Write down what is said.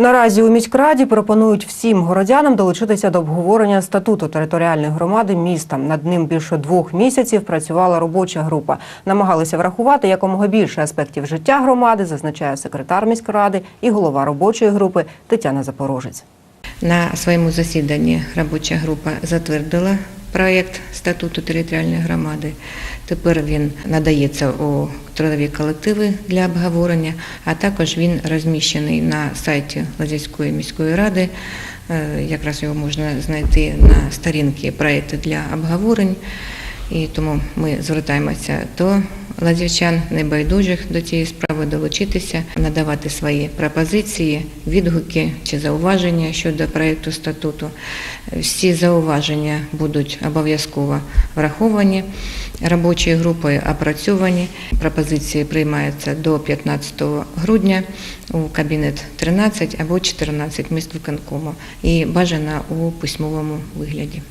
Наразі у міськраді пропонують всім городянам долучитися до обговорення статуту територіальної громади міста. Над ним більше двох місяців працювала робоча група. Намагалися врахувати якомога більше аспектів життя громади, зазначає секретар міськради і голова робочої групи Тетяна Запорожець. На своєму засіданні робоча група затвердила проєкт статуту територіальної громади. Тепер він надається у трудові колективи для обговорення, а також він розміщений на сайті Лазівської міської ради. Е, Якраз його можна знайти на сторінки проєкту для обговорень. І тому ми звертаємося до лазівчан небайдужих до цієї справи долучитися, надавати свої пропозиції, відгуки чи зауваження щодо проєкту статуту. Всі зауваження будуть обов'язково враховані робочою групою, опрацьовані. Пропозиції приймаються до 15 грудня у кабінет 13 або 14 міст виконкому і бажано у письмовому вигляді.